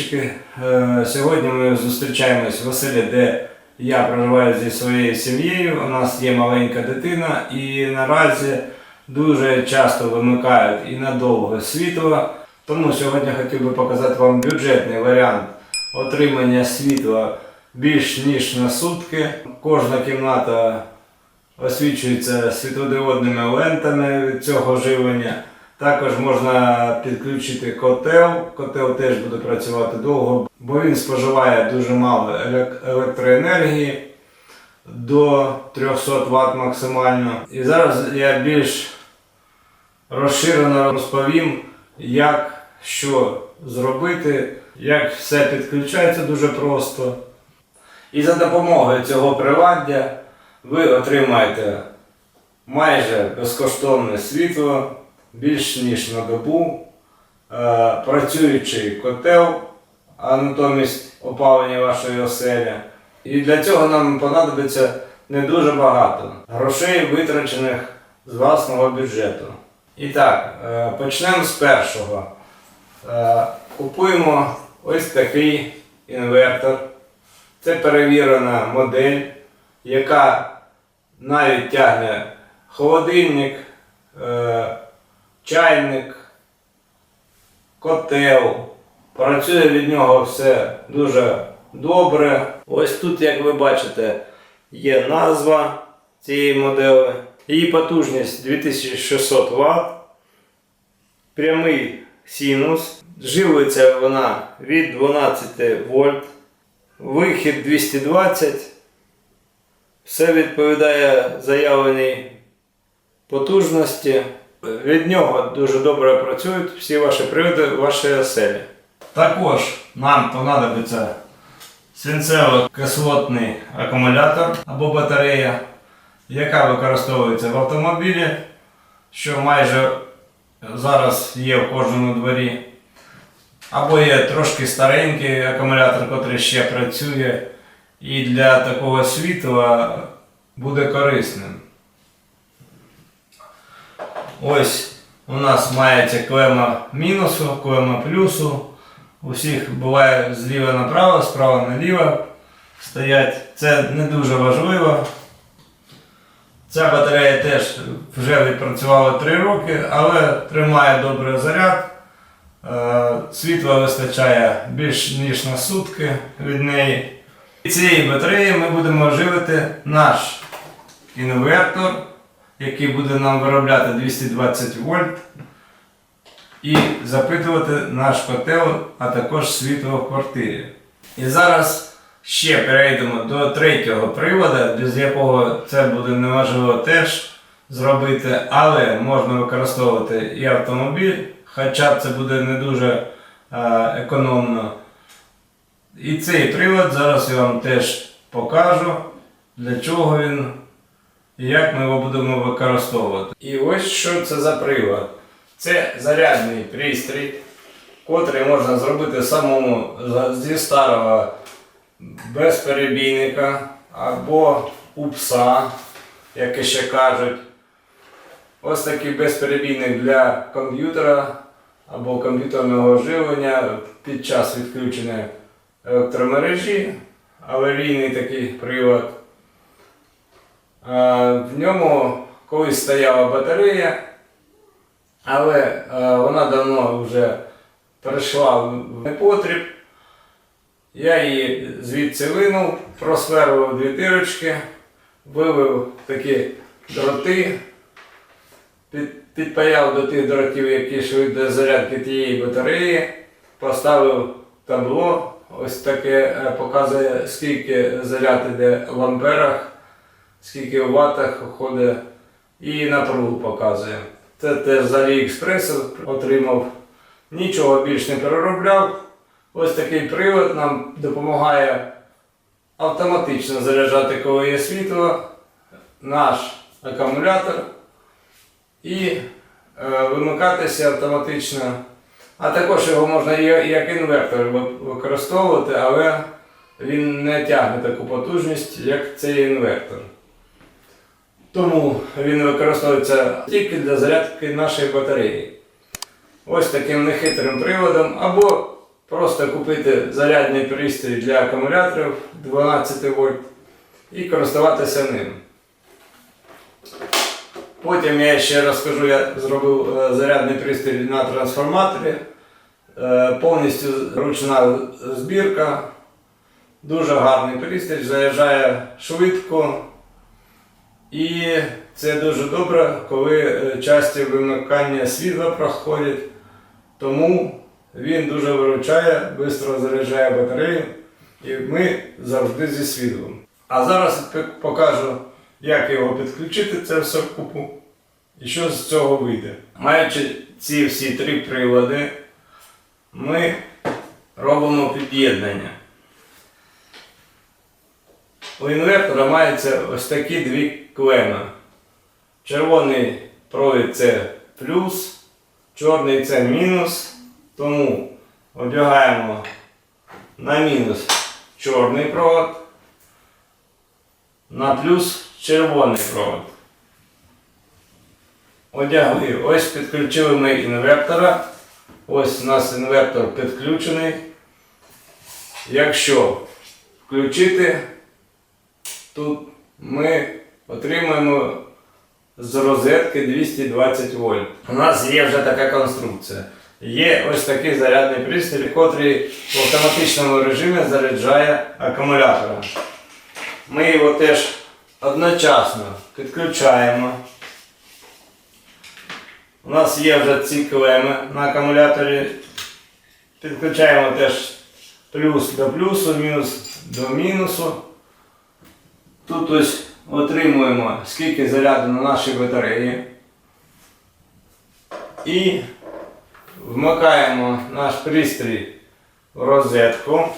підписчики. Е, Сьогодні ми зустрічаємось в оселі, де я проживаю зі своєю сім'єю. У нас є маленька дитина, і наразі дуже часто вимикають і надовго світло. Тому сьогодні хотів би показати вам бюджетний варіант отримання світла більш ніж на сутки. Кожна кімната освічується світлодіодними лентами від цього живлення. Також можна підключити котел. Котел теж буде працювати довго, бо він споживає дуже мало електроенергії до 300 Вт максимально. І зараз я більш розширено розповім, як що зробити, як все підключається дуже просто. І за допомогою цього приладдя ви отримаєте майже безкоштовне світло більш ніж на добу, е, працюючий котел, а натомість опалення вашої оселі. І для цього нам понадобиться не дуже багато грошей, витрачених з власного бюджету. І так, е, почнемо з першого. Е, Купуємо ось такий інвертор. Це перевірена модель, яка навіть тягне холодильник, чайник, котел. Працює від нього все дуже добре. Ось тут, як ви бачите, є назва цієї моделі. Її потужність 2600 Вт. Прямий синус. Живиться вона від 12 вольт. Вихід 220. Все відповідає заявленій потужності. Від нього дуже добре працюють всі ваші приводи в вашій оселі. Також нам понадобиться свинцево-кислотний акумулятор або батарея, яка використовується в автомобілі, що майже зараз є в кожному дворі. Або є трошки старенький акумулятор, який ще працює і для такого світла буде корисним. Ось у нас мається клема мінусу, клема плюсу. У всіх буває зліва направо, справа наліво стоять. Це не дуже важливо. Ця батарея теж вже відпрацювала 3 роки, але тримає добрий заряд. Е, Світла вистачає більш ніж на сутки від неї. І Цієї батареї ми будемо живити наш інвертор, який буде нам виробляти 220 вольт, і запитувати наш котел, а також світло в квартирі. І зараз ще перейдемо до третього приводу, без якого це буде неможливо теж зробити, але можна використовувати і автомобіль, хоча це буде не дуже е, економно. І цей привод зараз я вам теж покажу, для чого він як ми його будемо використовувати. І ось що це за привод. Це зарядний пристрій, котрий можна зробити самому зі старого безперебійника або у пса, як і ще кажуть. Ось такий безперебійник для комп'ютера або комп'ютерного живлення під час відключення електромережі, аварійний такий привод. А, В ньому колись стояла батарея, але е, вона давно вже перейшла в непотріб. Я її звідси винув, просверлив дві дирочки, вивив такі дроти, під, підпаяв до тих дротів, які йшли до зарядки тієї батареї, поставив табло, ось таке е, показує, скільки заряд іде в амперах, скільки в ватах ходить, і напругу показує. Це теж з Аліекспресу отримав. Нічого більш не переробляв. Ось такий привод нам допомагає автоматично заряджати, коли є світло, наш акумулятор і е, вимикатися автоматично. А також його можна як інвертор використовувати, але він не тягне таку потужність, як цей інвертор. Тому він використовується тільки для зарядки нашої батареї. Ось таким нехитрим приводом, або просто купити зарядний пристрій для акумуляторів 12 вольт і користуватися ним. Потім я ще розкажу, я зробив е, зарядний пристрій на трансформаторі. Е, Повністю ручна збірка. Дуже гарний пристрій, заряджає швидко. І це дуже добре, коли е, часті вимикання світла проходять. Тому він дуже виручає, швидко заряджає батарею. І ми завжди зі світлом. А зараз покажу, як його підключити, це все вкупу. І що з цього вийде. Маючи ці всі три прилади, ми робимо під'єднання. У інвертора мається ось такі дві клеми. Червоний провід це плюс, чорний це мінус. Тому одягаємо на мінус чорний провод, на плюс червоний провод. Одягли. Ось підключили ми інвертора. Ось у нас інвертор підключений. Якщо включити, тут ми отримаємо з розетки 220 вольт. У нас є вже така конструкція. Є ось такий зарядний пристрій, який в автоматичному режимі заряджає акумулятора. Ми його теж одночасно підключаємо. У нас є вже ці клеми на акумуляторі. Підключаємо теж плюс до плюсу, мінус до мінусу. Тут ось отримуємо скільки заряду на нашій батареї. І вмикаємо наш пристрій в розетку.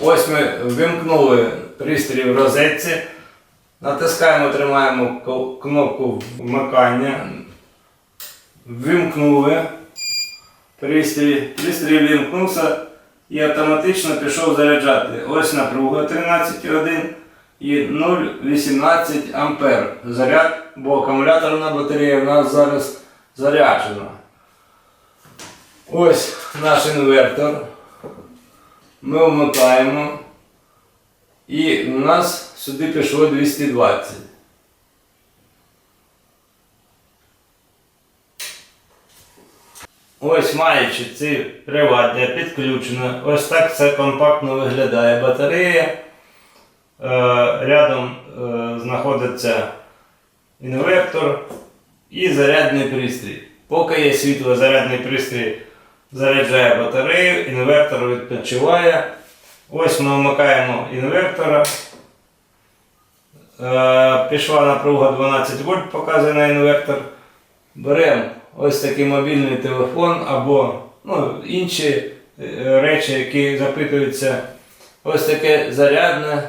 Ось ми вимкнули пристрій в розетці. Натискаємо, тримаємо кнопку вмикання. Вимкнули пристрій. Пристрій вимкнувся і автоматично пішов заряджати. Ось напруга 13,1 і 0,18 ампер заряд, бо акумуляторна батарея в нас зараз заряджена. Ось наш інвертор. Ми вмикаємо. І у нас сюди пішло 220. Ось маючи ці приладдя підключено, ось так це компактно виглядає батарея. Е, рядом е, знаходиться інвертор і зарядний пристрій. Поки є світло, зарядний пристрій заряджає батарею, інвертор відпочиває. Ось ми вмикаємо інвертора. Е, пішла напруга 12 вольт, показує на інвертор. Беремо ось такий мобільний телефон або ну, інші речі, які запитуються. Ось таке зарядне.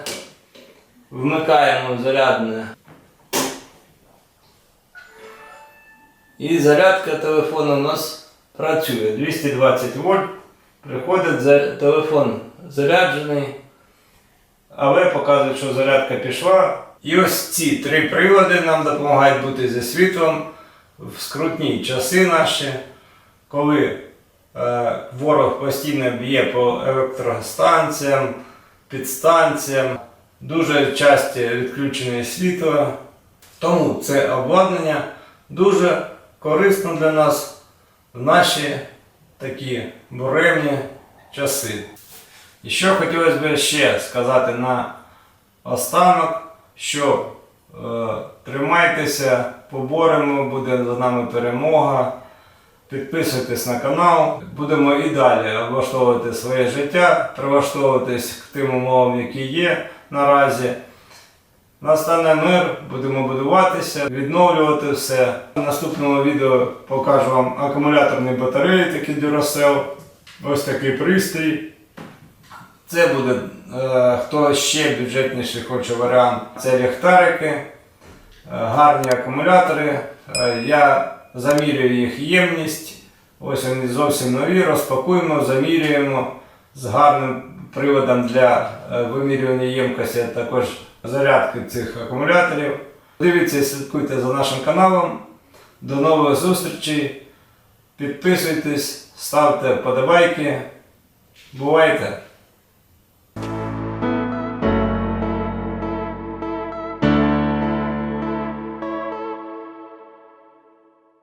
Вмикаємо зарядне. І зарядка телефону у нас працює. 220 вольт. Приходить телефон заряджений. Але показує, що зарядка пішла. І ось ці три прилади нам допомагають бути зі світлом в скрутні часи наші, коли е, ворог постійно б'є по електростанціям, підстанціям, дуже часті відключення світла. Тому це обладнання дуже корисно для нас в наші такі буремні часи. І що хотілося б ще сказати на останок, що е, тримайтеся, поборемо, буде за нами перемога. Підписуйтесь на канал, будемо і далі облаштовувати своє життя, прилаштовуватись к тим умовам, які є наразі. Настане мир, будемо будуватися, відновлювати все. В наступному відео покажу вам акумуляторні батареї, такі Duracell. Ось такий пристрій. Це буде, е, хто ще бюджетніший хоче варіант, це ліхтарики, е, гарні акумулятори. Е, я замірюю їх ємність. Ось вони зовсім нові, розпакуємо, замірюємо з гарним приводом для е, вимірювання ємкості, а також зарядки цих акумуляторів. Дивіться і слідкуйте за нашим каналом. До нових зустрічей. Підписуйтесь, ставте вподобайки. Бувайте!